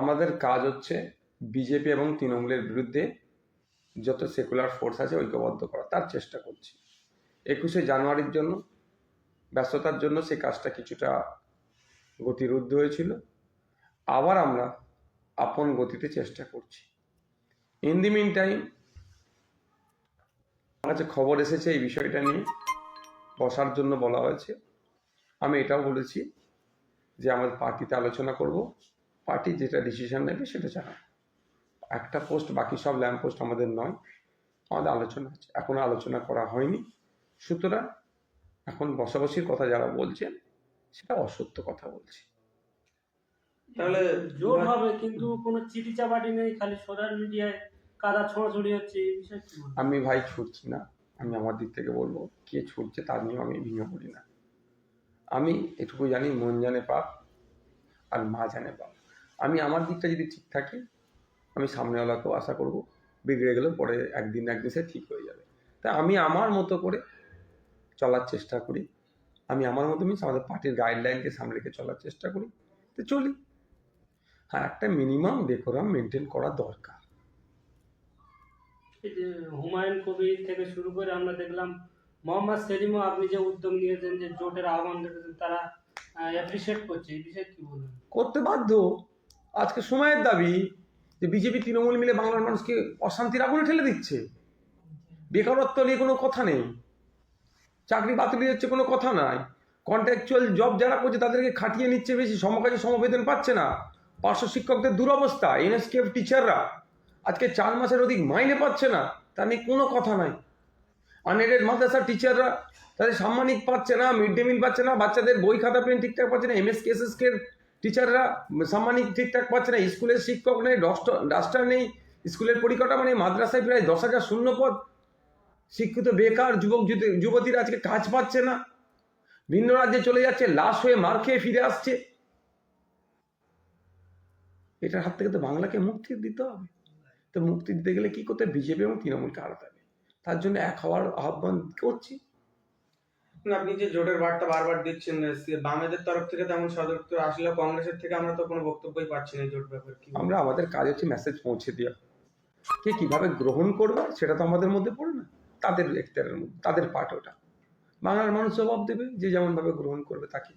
আমাদের কাজ হচ্ছে বিজেপি এবং তৃণমূলের বিরুদ্ধে যত সেকুলার ফোর্স আছে ঐক্যবদ্ধ করা, তার চেষ্টা করছি। একুশে জানুয়ারির জন্য, ব্যস্ততার জন্য সেই কাজটা কিছুটা গতিরুদ্ধ হয়েছিল। আবার আমরা আপন গতিতে চেষ্টা করছি। ইন দি মিন টাইম আমার কাছে খবর এসেছে এই বিষয়টা নিয়ে, বসার জন্য বলা হয়েছে। আমি এটাও বলেছি যে আমাদের পার্টিতে আলোচনা করব। পার্টি যেটা ডিসিশন নেবে সেটা জানাবে। একটা পোস্ট বাকি সব ল্যাম্প পোস্ট আমাদের নয়। আমাদের আলোচনা আছে। এখনও আলোচনা করা হয়নি। সুতরাং এখন বসাবসির কথা যারা বলছেন সেটা অসত্য কথা বলছি। তাহলে জোর হবে কিন্তু কোনো চিঠি চাপাটি নেই খালি সোশ্যাল মিডিয়ায় কাদা ছোঁড়াছুড়ি হচ্ছে এই বিষয়ে আমি ভাই ছুটছি না। আমি আমার দিক থেকে বলব কে ছুটছে তার নিয়ে আমি ভেঙে পড়ি না। আমি এটুকু জানি মন জানে পাপ আর মা জানে পাপ। আমি আমার দিকটা যদি ঠিক থাকে আমি সামনেওয়ালাকেও আশা করব বিগড়ে গেলেও পরে একদিন না একদিন সে ঠিক হয়ে যাবে। তা আমি আমার মতো করে চলার চেষ্টা করি। আমি আমার মতো মিনস আমাদের পার্টির গাইডলাইনকে সামনে রেখে চলার চেষ্টা করি। তো চলি। হ্যাঁ একটা মিনিমাম ডেকোরাম মেনটেন করা দরকার। হুমায়ুন কবির থেকে শুরু করে আমরা দেখলাম মোহাম্মদ সেলিমও আপনি যে উদ্যোগ নিয়েছেন যে জোটের আহ্বান রেখেছেন তারা অ্যাপ্রিসিয়েট করছে। এই বিষয়ে কি বলবেন? করতে বাধ্য। আজকে সময়ের দাবি যে বিজেপি তৃণমূল মিলে বাংলার মানুষকে অশান্তির আগুনে ঠেলে দিচ্ছে। বেকারত্ব নিয়ে কোনো কথা নেই। চাকরি বাতিল হচ্ছে কোনো কথা নাই। কন্ট্রাকচুয়াল জব যারা করছে তাদেরকে খাটিয়ে নিচ্ছে বেশি, সমকাজে সমবেদন পাচ্ছে না। পার্শ্ব শিক্ষকদের দুরবস্থা এনএসকেএফ টিচাররা আজকে চার মাসের অধিক মাইনে পাচ্ছে না, তা নিয়ে কোনো কথা নাই। আনএডেড মাদ্রাসার টিচাররা তাদের সাম্মানিক পাচ্ছে না মিড ডে মিল পাচ্ছে না, বাচ্চাদের বই খাতা পেন ঠিকঠাক পাচ্ছে না এমএস কেএসএসকে টিচাররা সাম্মানিক ঠিকঠাক পাচ্ছে না, স্কুলের শিক্ষক নেই, ডাস্টার নেই, স্কুলের পরিকাঠামো নেই, মাদ্রাসায় প্রায় দশ হাজার শূন্য পদ। শিক্ষিত, বেকার যুবক, যুবতী- যুবতীরা আজকে কাজ পাচ্ছে না। ভিন্ন রাজ্যে চলে যাচ্ছে, লাশ হয়ে মার খেয়ে ফিরে আসছে। এটার হাত থেকে তো বাংলাকে মুক্তি দিতে হবে। তো মুক্তি দিতে গেলে কি করতে? বিজেপি এবং তৃণমূলকে আলাদা হবে। তার জন্য এক হওয়ার আহ্বান করছি। আপনি যে জোটের বার্তা বারবার দিচ্ছেন বামেদের তরফ থেকে তেমন সদর্থ আসলে কংগ্রেসের থেকে আমরা তো কোনো বক্তব্যই পাচ্ছি না জোট ব্যাপারে। আমরা আমাদের কাজ হচ্ছে মেসেজ পৌঁছে দেওয়া। কে কীভাবে গ্রহণ করবে, সেটা তো আমাদের মধ্যে পড়ে না। তাদের এখতিয়ারের মধ্যে, তাদের পাঠ ওটা। বাংলার মানুষ জবাব দেবে যে যেমন ভাবে গ্রহণ করবে তাকে।